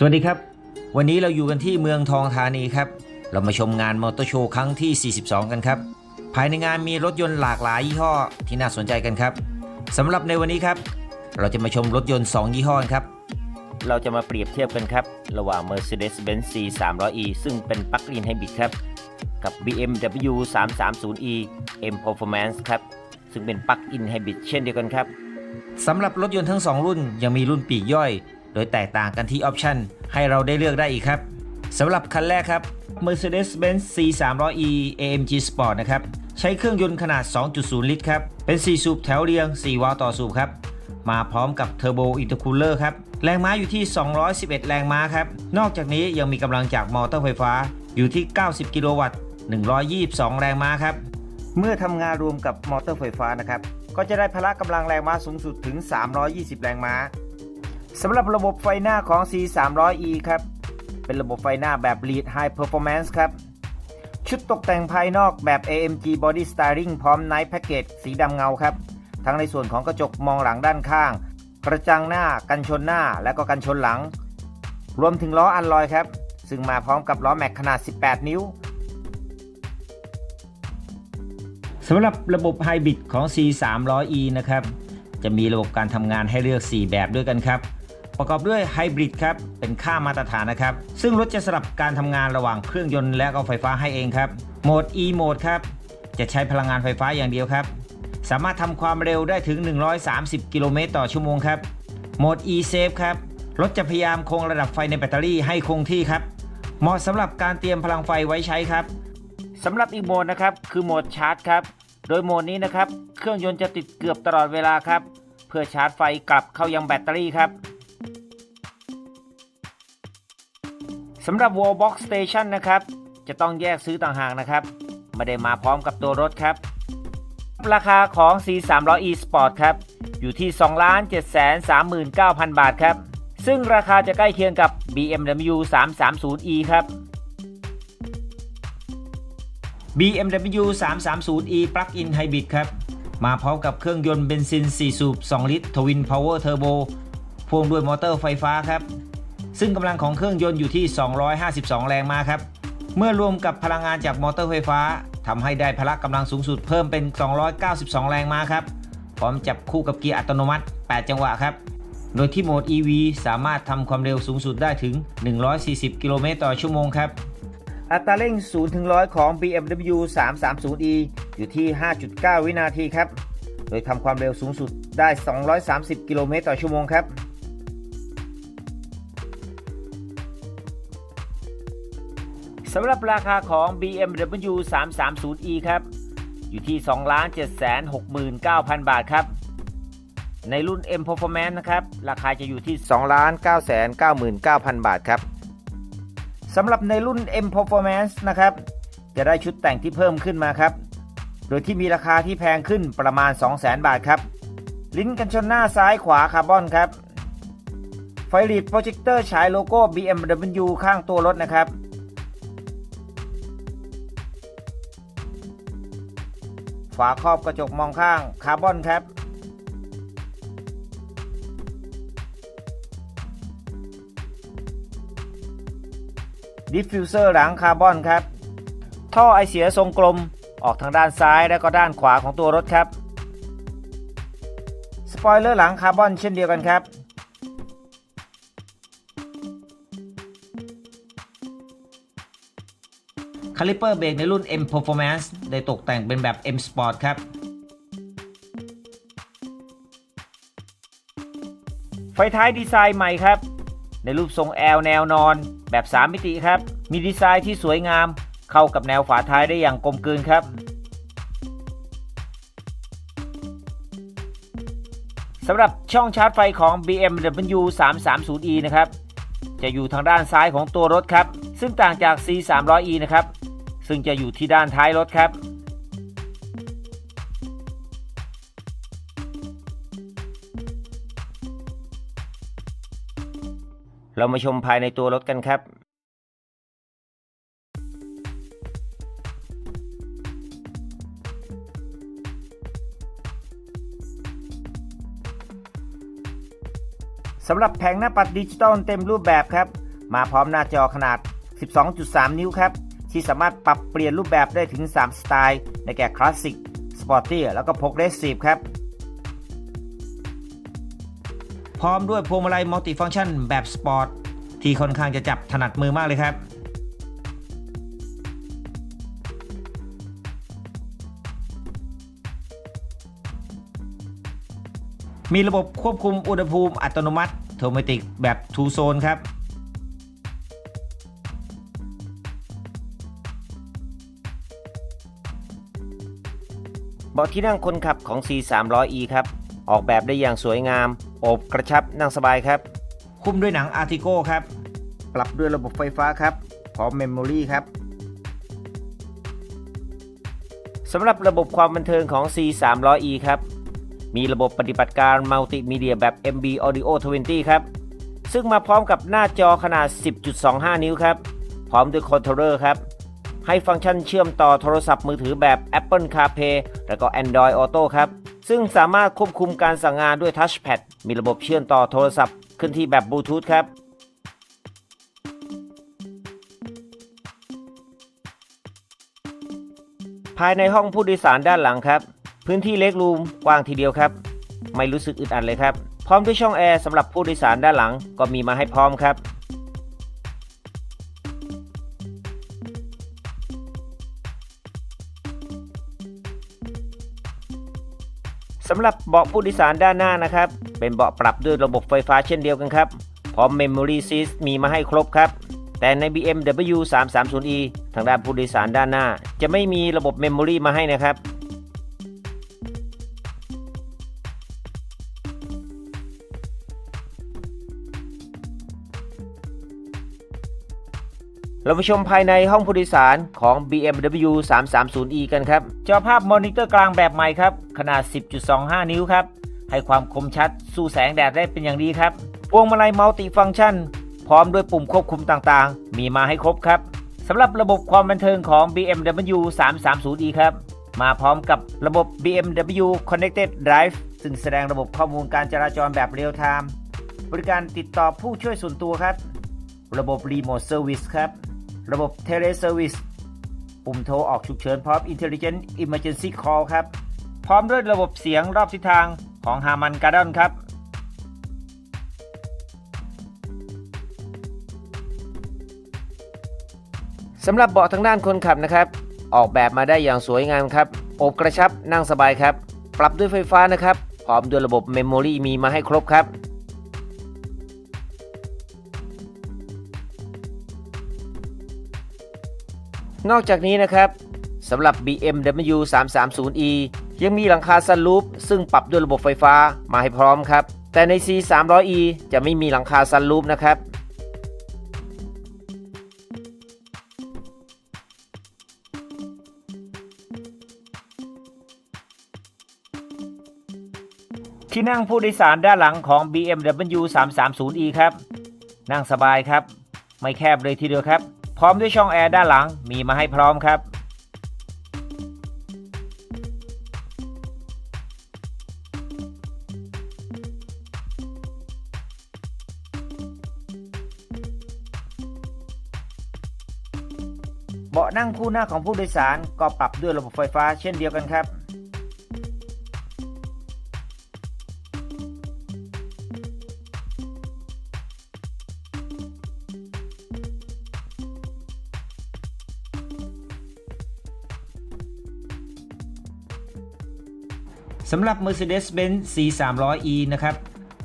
สวัสดีครับ วันนี้เราอยู่กันที่เมืองทองธานีครับ เรามาชมงานมอเตอร์โชว์ครั้งที่ 42 กันครับ ภายในงานมีรถยนต์หลากหลายยี่ห้อที่น่าสนใจกันครับสำหรับในวันนี้ครับ เราจะมาชมรถยนต์ 2 ยี่ห้อครับ เราจะมาเปรียบเทียบกันครับ ระหว่าง Mercedes-Benz C 3 0 0 E ซึ่งเป็นปลั๊กอินไฮบริดครับ กับ BMW 330e M Performance ครับ ซึ่งเป็นปลั๊กอินไฮบริดเช่นเดียวกันครับสำหรับรถยนต์ทั้ง 2 รุ่นยังมีรุ่นปีกย่อย ดยแตกต่างกันที่ออปชันให้เราได้เลือกได้อีกครับสำหรับคันแรกครับ Mercedes-Benz C 3 0 0 E AMG Sport นะครับ ใช้เครื่องยนต์ขนาด 2.0 ลิตรครับ เป็น 4 สูบแถวเรียง 4 วาล์วต่อสูบครับ มาพร้อมกับเทอร์โบอินเตอร์คูลเลอร์ครับ แรงม้าอยู่ที่ 211 แรงม้าครับ นอกจากนี้ยังมีกำลังจากมอเตอร์ไฟฟ้าอยู่ที่ 90 กิโลวัตต์ 122 แรงม้าครับ เมื่อทำงานรวมกับมอเตอร์ไฟฟ้านะครับ ก็จะได้พละกำลังแรงม้าสูงสุดถึง 320 แรงม้า สำหรับระบบไฟหน้าของ C 3 0 0 E ครับ เป็นระบบไฟหน้าแบบ Lead High Performance ครับ ชุดตกแต่งภายนอกแบบ AMG Body Styling พร้อม Night Package สีดำเงาครับ ทั้งในส่วนของกระจกมองหลังด้านข้าง กระจังหน้า กันชนหน้า และก็กันชนหลัง รวมถึงล้ออันลอยครับ ซึ่งมาพร้อมกับล้อแม็กขนาด 18 นิ้วสำหรับระบบไฮบริดของ C 3 0 0 E นะครับ จะมีระบบการทำงานให้เลือก 4 แบบด้วยกันครับ ประกอบด้วยไฮบริดครับ เป็นค่ามาตรฐานนะครับ ซึ่งรถจะสลับการทำงานระหว่างเครื่องยนต์และก็ไฟฟ้าให้เองครับ โหมด E โหมดครับ จะใช้พลังงานไฟฟ้าอย่างเดียวครับ สามารถทำความเร็วได้ถึง 130 กิโลเมตรต่อชั่วโมงครับ โหมด E Safe ครับ รถจะพยายามคงระดับไฟในแบตเตอรี่ให้คงที่ครับ เหมาะสำหรับการเตรียมพลังไฟไว้ใช้ครับสำหรับอีกโหมดนะครับ คือโหมดชาร์จครับ โดยโหมดนี้นะครับ เครื่องยนต์จะติดเกือบตลอดเวลาครับ เพื่อชาร์จไฟกลับเข้ายังแบตเตอรี่ครับ สำหรับ Wallbox Station นะครับ จะต้องแยกซื้อต่างหากนะครับ ไม่ได้มาพร้อมกับตัวรถครับ ราคาของ C 3 0 0 E Sport ครับ อยู่ที่ 2,739,000 บาทครับ ซึ่งราคาจะใกล้เคียงกับ BMW 330e ครับ BMW 330e Plug-in Hybrid ครับ มาพร้อมกับเครื่องยนต์เบนซิน 4 สูบ 2 ลิตร Twin Power Turbo พ่วงด้วยมอเตอร์ไฟฟ้าครับ ซึ่งกำลังของเครื่องยนต์อยู่ที่ 252 แรงม้าครับ เมื่อรวมกับพลังงานจากมอเตอร์ไฟฟ้าทำให้ได้พละกำลังสูงสุดเพิ่มเป็น 292 แรงม้าครับ พร้อมจับคู่กับเกียร์อัตโนมัติ 8 จังหวะครับ โดยที่โหมด EV สามารถทำความเร็วสูงสุดได้ถึง 140 กิโลเมตรต่อชั่วโมงครับ อัตราเร่ง 0 ถึง 100 ของ BMW 330e อยู่ที่ 5.9 วินาทีครับ โดยทำความเร็วสูงสุดได้ 230 กิโลเมตรต่อชั่วโมงครับ สำหรับราคาของ BMW 330e ครับ อยู่ที่ 2,769,000 บาทครับ ในรุ่น M Performance นะครับ ราคาจะอยู่ที่ 2,999,000 บาทครับสำหรับในรุ่น M Performance นะครับ จะได้ชุดแต่งที่เพิ่มขึ้นมาครับ โดยที่มีราคาที่แพงขึ้นประมาณ 200,000 บาทครับ ลิ้นกันชนหน้าซ้ายขวาคาร์บอนครับ ไฟลีดโปรเจคเตอร์ฉายโลโก้ BMW ข้างตัวรถนะครับ ฝาครอบกระจกมองข้างคาร์บอนครับ ดิฟฟิวเซอร์หลังคาร์บอนครับ ท่อไอเสียทรงกลมออกทางด้านซ้ายและก็ด้านขวาของตัวรถครับ สปอยเลอร์หลังคาร์บอนเช่นเดียวกันครับคาลิเปอร์เบรกในรุ่น M Performance ได้ตกแต่งเป็นแบบ M Sport ครับไฟท้ายดีไซน์ใหม่ครับ ในรูปทรง L แนวนอนแบบ 3 มิติครับ มีดีไซน์ที่สวยงาม เข้ากับแนวฝาท้ายได้อย่างกลมกลืนครับ สำหรับช่องชาร์จไฟของ BMW 330e นะครับ จะอยู่ทางด้านซ้ายของตัวรถครับ ซึ่งต่างจาก C 300e นะครับ ซึ่งจะอยู่ที่ด้านท้ายรถครับ เรามาชมภายในตัวรถกันครับสำหรับแผงหน้าปัดดิจิตอลเต็มรูปแบบครับ มาพร้อมหน้าจอขนาด 12.3 นิ้วครับ ที่สามารถปรับเปลี่ยนรูปแบบได้ถึง 3 สไตล์ในแก่คลาสสิกสปอร์ตี้แล้วก็พกเรสซีฟครับ พร้อมด้วยพวงมาลัยมัลติฟังก์ชันแบบสปอร์ตที่ค่อนข้างจะจับถนัดมือมากเลยครับมีระบบควบคุมอุณหภูมิอัตโนมัติโทรเมติกแบบ2โซนครับ บาะที่นั่งคนขับของ C 3 0 0 E ครับ ออกแบบได้อย่างสวยงาม โอบกระชับนั่งสบายครับ คุ้มด้วยหนัง Artigo ครับ ปรับด้วยระบบไฟฟ้าครับ พร้อมเมมโมรีครับสำหรับระบบความบันเทิงของ C 3 0 0 E ครับ มีระบบปฏิบัติการมัลติมีเดียแบบ MB Audio 20 ครับ ซึ่งมาพร้อมกับหน้าจอขนาด 10.25 นิ้วครับ พร้อมด้วยคอนโทรลเลอร์ครับ ให้ฟังก์ชันเชื่อมต่อโทรศัพท์มือถือแบบ Apple CarPlay แล้วก็ Android Auto ครับ ซึ่งสามารถควบคุมการสั่งงานด้วย Touchpad มีระบบเชื่อมต่อโทรศัพท์ขึ้นที่แบบบลูทูธครับภายในห้องผู้โดยสารด้านหลังครับ พื้นที่เล็กรูมกว้างทีเดียวครับ ไม่รู้สึกอึดอัดเลยครับ พร้อมด้วยช่องแอร์สำหรับผู้โดยสารด้านหลังก็มีมาให้พร้อมครับ สำหรับเบาะผู้โดยสารด้านหน้านะครับ เป็นเบาะปรับด้วยระบบไฟฟ้าเช่นเดียวกันครับ พร้อม Memory Seat มีมาให้ครบครับ แต่ใน BMW 330e ทางด้านผู้โดยสารด้านหน้า จะไม่มีระบบ Memory มาให้นะครับ เรามาชมภายในห้องผู้โดยสารของ BMW 330e กันครับ จอภาพมอนิเตอร์กลางแบบใหม่ครับ ขนาด 10.25 นิ้วครับ ให้ความคมชัดสู้แสงแดดได้เป็นอย่างดีครับพวงมาลัยมัลติฟังก์ชัน พร้อมด้วยปุ่มควบคุมต่างๆ มีมาให้ครบครับสำหรับระบบความบันเทิงของ BMW 330e ครับ มาพร้อมกับระบบ BMW Connected Drive ซึ่งแสดงระบบข้อมูลการจราจรแบบเรียลไทม์บริการติดต่อผู้ช่วยส่วนตัวครับ ระบบ Remote Service ครับ ระบบ Tele Service ปุ่มโทรออกฉุกเฉินพร้อม Intelligent Emergency Call ครับ พร้อมด้วยระบบเสียงรอบทิศทางของ Harman Kardon ครับ สำหรับเบาะทางด้านคนขับนะครับ ออกแบบมาได้อย่างสวยงามครับโอบกระชับนั่งสบายครับ ปรับด้วยไฟฟ้านะครับ พร้อมด้วยระบบเมมโมรีมีมาให้ครบครับ นอกจากนี้นะครับสำหรับ BMW 330e ยังมีหลังคาซันรูฟซึ่งปรับด้วยระบบไฟฟ้ามาให้พร้อมครับ แต่ใน C 300e จะไม่มีหลังคาซันรูฟนะครับ ที่นั่งผู้โดยสารด้านหลังของ BMW 330e ครับ นั่งสบายครับ ไม่แคบเลยทีเดียวครับ พร้อมด้วยช่องแอร์ด้านหลังมีมาให้พร้อมครับ เบาะนั่งคู่หน้าของผู้โดยสารก็ปรับด้วยระบบไฟฟ้าเช่นเดียวกันครับ สำหรับ Mercedes-Benz C300e นะครับ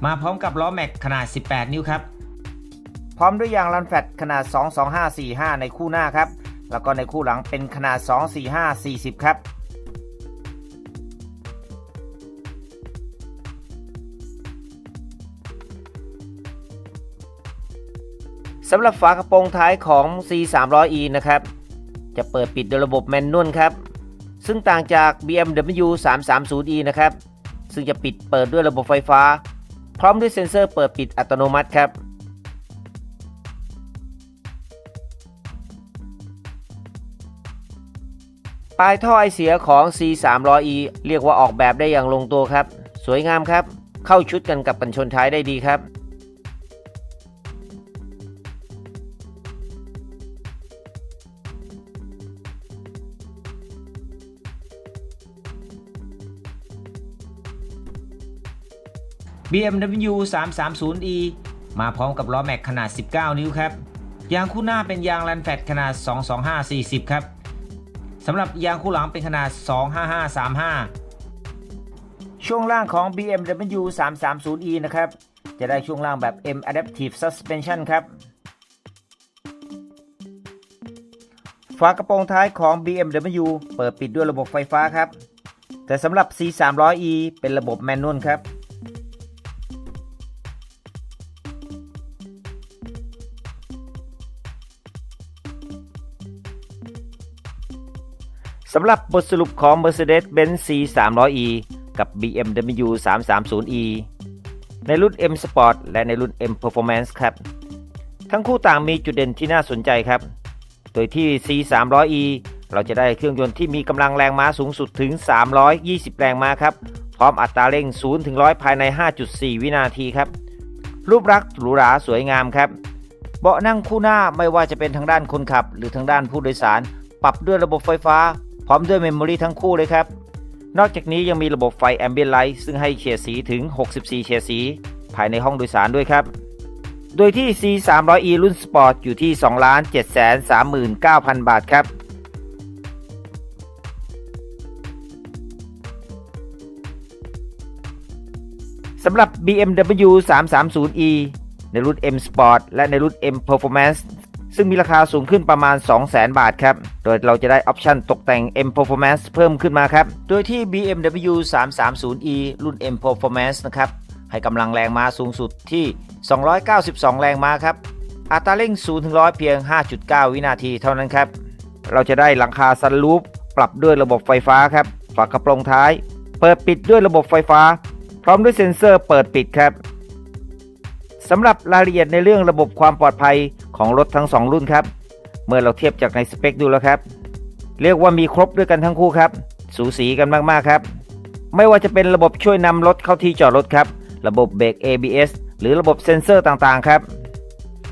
มาพร้อมกับล้อแม็กขนาด 18 นิ้วครับ พร้อมด้วยยางรันแฟตขนาด 22545 ในคู่หน้าครับ แล้วก็ในคู่หลังเป็นขนาด 24540 ครับสำหรับฝากระโปรงท้ายของ C300e นะครับ จะเปิดปิดโดยระบบแมนนวลครับ ซึ่งต่างจาก BMW 330e นะครับ ซึ่งจะปิดเปิดด้วยระบบไฟฟ้า พร้อมด้วยเซ็นเซอร์เปิดปิดอัตโนมัติครับ ปลายท่อไอเสียของ C300e เรียกว่าออกแบบได้อย่างลงตัวครับ สวยงามครับ เข้าชุดกันกับกันชนท้ายได้ดีครับ BMW 330e มาพร้อมกับล้อแม็กขนาด 19 นิ้วครับ ยางคู่หน้าเป็นยางแลนแฟตขนาด 225-40 ครับ สำหรับยางคู่หลังเป็นขนาด 255-35 ช่วงล่างของ BMW 330e นะครับ จะได้ช่วงล่างแบบ M Adaptive Suspension ครับฝากระโปรงท้ายของ BMW เปิดปิดด้วยระบบไฟฟ้าครับ แต่สำหรับ C300e เป็นระบบแมนนวลครับ สำหรับบทสรุปของ Mercedes-Benz C300e กับ BMW 330e ในรุ่น M Sport และในรุ่น M Performance ครับ ทั้งคู่ต่างมีจุดเด่นที่น่าสนใจครับ โดยที่ C300e เราจะได้เครื่องยนต์ที่มีกำลังแรงม้าสูงสุดถึง 320 แรงม้าครับ พร้อมอัตราเร่ง 0 ถึง 100 ภายใน 5.4 วินาทีครับ รูปลักษณ์หรูหราสวยงามครับ เบาะนั่งคู่หน้าไม่ว่าจะเป็นทางด้านคนขับ หรือทางด้านผู้โดยสาร ปรับด้วยระบบไฟฟ้า พร้อมด้วยเมมโมรีทั้งคู่เลยครับ นอกจากนี้ยังมีระบบไฟแอมเบียนไลท์ซึ่งให้เฉดสีถึง 64 เฉดสี ภายในห้องโดยสารด้วยครับ โดยที่ C300e รุ่นสปอร์ตอยู่ที่ 2,739,000 บาทครับสำหรับ BMW 330e ในรุ่น M Sport และในรุ่น M Performance ซึ่งมีราคาสูงขึ้นประมาณ 200,000 บาทครับ โดยเราจะได้ออปชันตกแต่ง M Performance เพิ่มขึ้นมาครับ โดยที่ BMW 330e รุ่น M Performance นะครับ ให้กำลังแรงม้าสูงสุดที่ 292 แรงม้าครับ อัตราเร่ง0ถึง100 เพียง 5.9 วินาทีเท่านั้นครับ เราจะได้หลังคาซันรูฟปรับด้วยระบบไฟฟ้าครับ ฝากระโปรงท้าย เปิดปิดด้วยระบบไฟฟ้า พร้อมด้วยเซ็นเซอร์เปิดปิดครับสำหรับรายละเอียดในเรื่องระบบความปลอดภัย ของรถทั้ง 2 รุ่นครับ เมื่อเราเทียบจากในสเปคดูแล้วครับ เรียกว่ามีครบด้วยกันทั้งคู่ครับ สูสีกันมากๆครับ ไม่ว่าจะเป็นระบบช่วยนำรถเข้าที่จอดรถครับ ระบบเบรก ABS หรือระบบเซ็นเซอร์ต่างๆครับ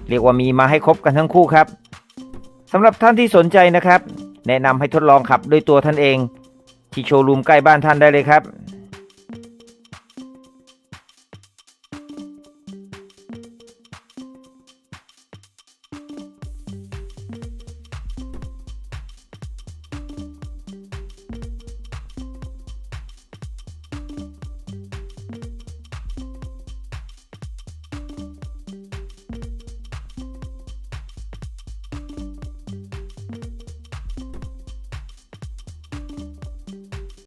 เรียกว่ามีมาให้ครบกันทั้งคู่ครับสำหรับท่านที่สนใจนะครับ แนะนำให้ทดลองขับด้วยตัวท่านเอง ที่โชว์รูมใกล้บ้านท่านได้เลยครับ